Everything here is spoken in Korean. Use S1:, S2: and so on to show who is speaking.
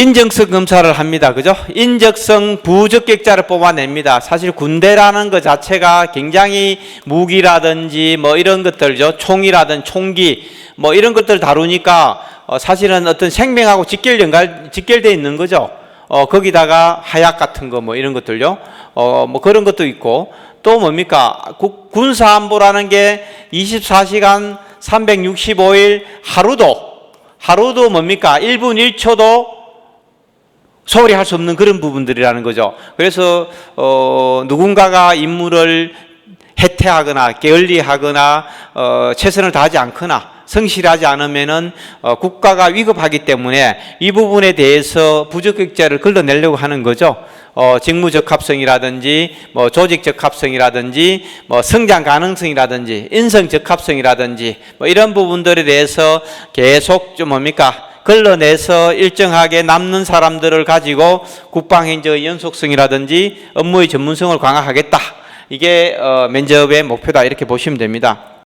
S1: 인정성 검사를 합니다. 그죠? 인적성 부적격자를 뽑아냅니다. 사실 군대라는 것 자체가 굉장히 무기라든지 뭐 이런 것들죠. 총이라든 총기 뭐 이런 것들 다루니까 어, 사실은 어떤 생명하고 직결 연관 직결돼 있는 거죠. 어, 거기다가 하약 같은 거 뭐 이런 것들요. 어, 뭐 그런 것도 있고 또 뭡니까? 국- 군사안보라는 게 24시간 365일 하루도 하루도 뭡니까? 1분 1초도 소홀히 할 수 없는 그런 부분들이라는 거죠. 그래서 어, 누군가가 임무를 해태하거나 게을리하거나 어, 최선을 다하지 않거나 성실하지 않으면은 어, 국가가 위급하기 때문에 이 부분에 대해서 부적격자를 걸러내려고 하는 거죠. 어, 직무 적합성이라든지 뭐 조직 적합성이라든지 뭐 성장 가능성이라든지 인성 적합성이라든지 뭐 이런 부분들에 대해서 계속 좀 뭡니까 걸러내서 일정하게 남는 사람들을 가지고 국방행정의 연속성이라든지 업무의 전문성을 강화하겠다. 이게 어, 면접의 목표다 이렇게 보시면 됩니다.